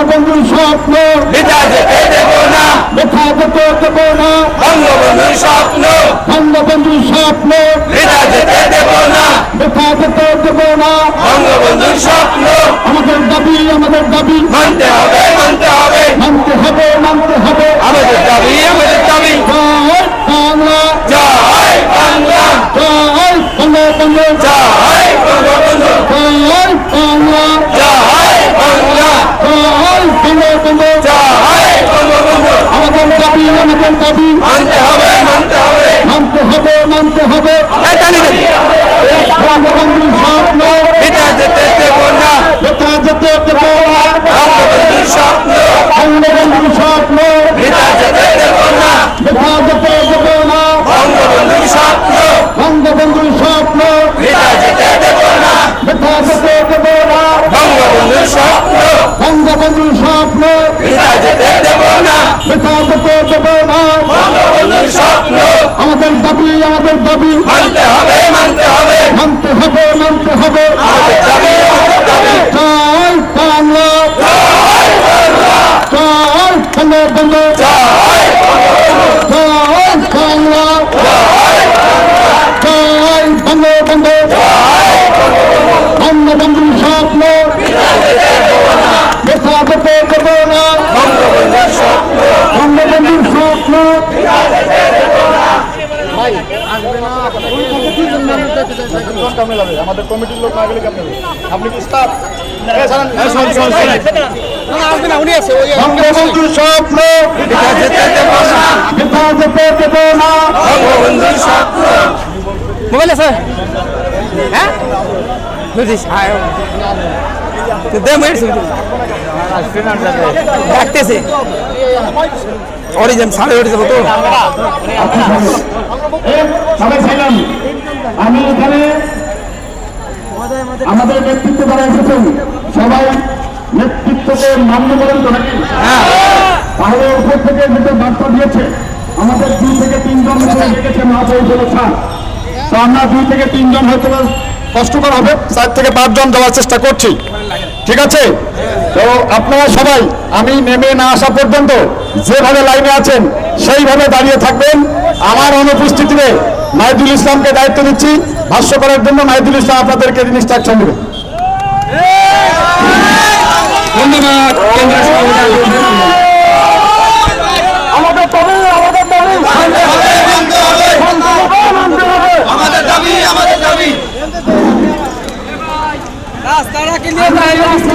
বঙ্গবন্ধুর স্বপ্ন। বিদা যেতে দেব না। দেখা যেতে দেব না। বঙ্গবন্ধুর স্বপ্ন। বঙ্গবন্ধুর স্বপ্ন। বিদা যেতে দেব না। দেখা যেতে দেব না। বঙ্গবন্ধুর স্বপ্ন। আমাদের দাবি আমাদের দাবি। মানতে হবে মানতে হবে। মানতে হবে মানতে হবে। আমাদের দাবি আমাদের দাবি জয় বাংলা জয় বাংলা জয় বঙ্গবন্ধু জয় বঙ্গবন্ধু জয় বাংলা জয় বাংলা জয় বঙ্গবন্ধু জয় বঙ্গবন্ধু আমাদের দাবি আমাদের দাবি মানতে হবে মানতে হবে মানতে হবে মানতে হবে এই টানি দেন। বঙ্গবন্ধুর স্বপ্ন বিদা যেতে দেব না দেখা যেতে দেব না বঙ্গবন্ধুর স্বপ্ন বঙ্গবন্ধুর স্বপ্ন বিদা যেতে দেব না দেখা যেতে দেব না বঙ্গবন্ধুর স্বপ্ন বঙ্গবন্ধুর স্বপ্ন বিদা যেতে দেব না দেখা যেতে দেব না বঙ্গবন্ধুর স্বপ্ন বঙ্গবন্ধুর স্বপ্ন বিদা যেতে দেব না দেখা যেতে দেব না বঙ্গবন্ধুর স্বপ্ন আমাদের দাবি আমাদের দাবি। মানতে হবে মানতে হবে। মানতে হবে মানতে হবে। জয় বাংলা। জয় বাংলা। জয় জয় বাংলা। জয় বাংলা। বঙ্গবন্ধুর স্বপ্ন দেখা যেতে দেব না বঙ্গবন্ধুর স্বপ্ন বঙ্গবন্ধুর স্বপ্ন আমাদের কমিটির লোক না গেলে কেমন? আপনি কি স্টাফ মোবাইল আছে হ্যাঁ। বুঝিস আয় দে মেরে ডাকতেছে। অরিজিন সাড়ে যাব তো। আমি এখানে আমাদের নেতৃত্ব যারা এসেছেন সবাই নেতৃত্বকে মান্য করেন তো নাকি? তাহলে উপর থেকে যেটা বার্তা দিয়েছে। আমাদের দুই থেকে তিনজন লিখেছে মহাপৌর স্যার। তো আমরা দুই থেকে তিনজন হয়তো কষ্টকর হবে চার থেকে পাঁচজন যাওয়ার চেষ্টা করছি। ঠিক আছে? তো আপনারা সবাই আমি নেমে না আসা পর্যন্ত যেভাবে লাইনে আছেন সেইভাবে দাঁড়িয়ে থাকবেন। আমার অনুপস্থিতিতে মাহিদুল ইসলামকে দায়িত্ব দিচ্ছি। ভাষ্য করার জন্য মাহিদুল ইসলাম আপনাদেরকে ইনস্ট্রাকশন দেবে ধন্যবাদ আমাদের আমাদের রাস্তাটাকে নিয়ে রাস্তা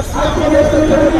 সবাই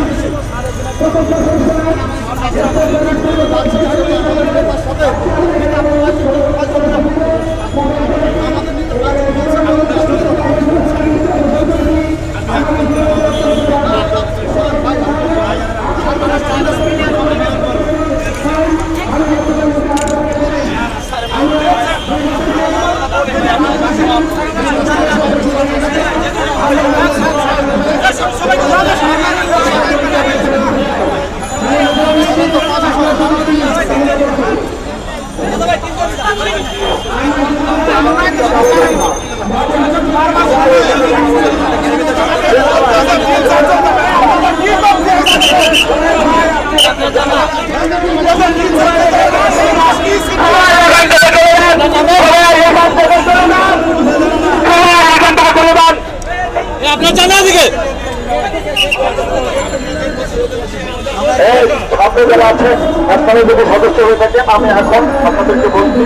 যদি সদস্য হয়ে থাকেন। আমি এখন আপনাদেরকে বলছি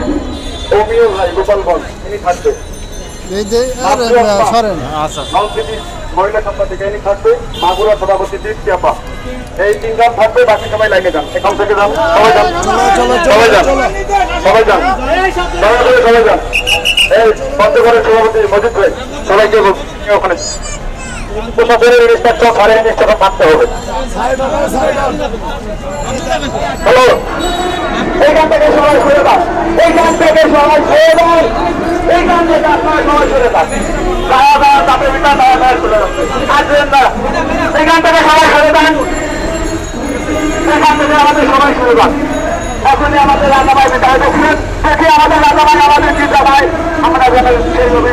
অমিয় ভাই গোপালগঞ্জ তিনি থাকবে। এই যে আর মহিলা সম্পাদিকা ইনি থাকবে। মাগুরা সভাপতি দীপ্তি আপা এই তিনজন থাকবে বাকি সবাই লাইনে যান। এখান থেকে যান সবাই যান। সবাই যান। সবাই যান। করে সবাই যান। এই পঞ্চগড়ের সভাপতি মজিদ ভাই সবাইকে ওখানে প্রশাসনের ইনস্ট্রাকশন সাড়ে ইনস্ট্রাকশন থাকতে হবে। হ্যালো এইখান থেকে সবাই সরে যান এইখান থেকে সবাই সরে যান এইখান থেকে আপনারা সবাই সরে যান দায়া দায়া তাপে যাচ্ছে আসবেন না। এইখান থেকে সবাই সরে থেকে আমাদের সবাই সরে এখনই আমাদের রাজাভাই বিদায় দেখছেন। দেখি আমাদের রাজাভাই, আমাদের চিন্তা ভাই আমরা যেন সেইভাবে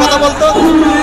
কথা বলতো।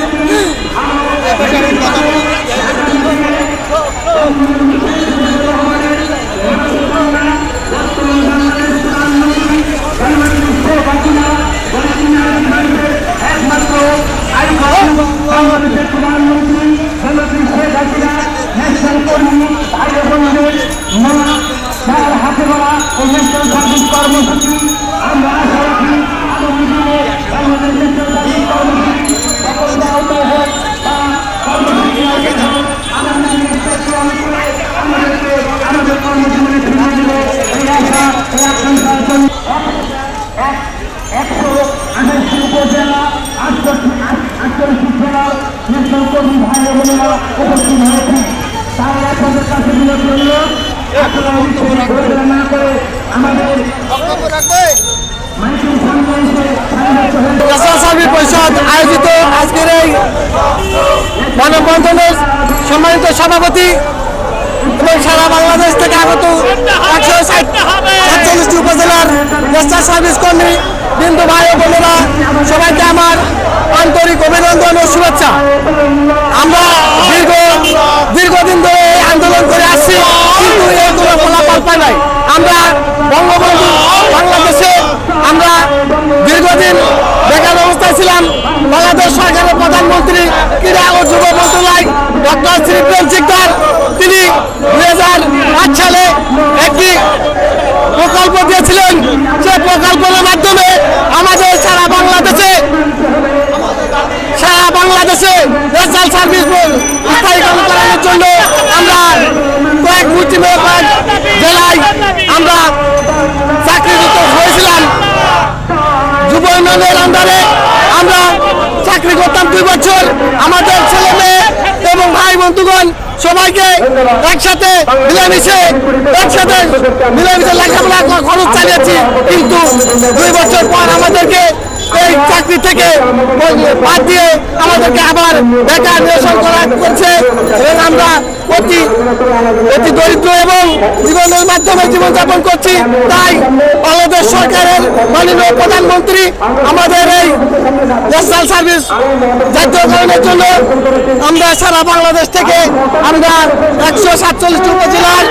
পরিষদ আয়োজিত আজকের এই মানববন্ধনের সম্মানিত সভাপতি এবং সারা বাংলাদেশ থেকে আগত একশো সাতচল্লিশটি উপজেলার ন্যাশনাল সার্ভিস কর্মী, বিন্দু ভাই ও বোনেরা, সবাইকে আমার আন্তরিক অভিনন্দন ও শুভেচ্ছা। আমরা দীর্ঘ, দীর্ঘদিন ধরে আন্দোলন করে আসছি, কিন্তু এর কোনো ফলাফল পাই নাই। আমরা বঙ্গবন্ধু বাংলাদেশে আমরা দীর্ঘদিন বেকার ছিলাম বাংলাদেশ সরকারের প্রধানমন্ত্রী, ক্রীড়া ও যুব মন্ত্রণালয়, ডক্টর শ্রী সিকদার তিনি দুই হাজার আট সালে একটি প্রকল্প দিয়েছিলেন। সেই প্রকল্পের মাধ্যমে আমাদের সারা বাংলাদেশে সারা বাংলাদেশে ন্যাশনাল সার্ভিস স্থায়ীকরণ করানোর জন্য আমরা কয়েক কয়েক জেলায় আমরা চাকরিরত হয়েছিলাম। যুব উন্নয়নের আন্ডারে আমরা চাকরি করতাম দুই বছর, আমাদের ছেলে মেয়ে এবং ভাই বন্ধুগণ সবাইকে একসাথে মিলেমিশে একসাথে মিলেমিশে লেখাপড়া খরচ চালিয়েছি। কিন্তু দুই বছর পর আমাদেরকে এই চাকরি থেকে বাদ দিয়ে আমাদেরকে আবার বেকার নিরসন করা করছে এবং আমরা অতি অতি দরিদ্র এবং জীবনের মাধ্যমে জীবনযাপন করছি। তাই বাংলাদেশ সরকারের মাননীয় প্রধানমন্ত্রী আমাদের এই ন্যাশনাল সার্ভিস জাতীয়করণের জন্য আমরা সারা বাংলাদেশ থেকে আমরা একশো সাতচল্লিশটি উপজেলার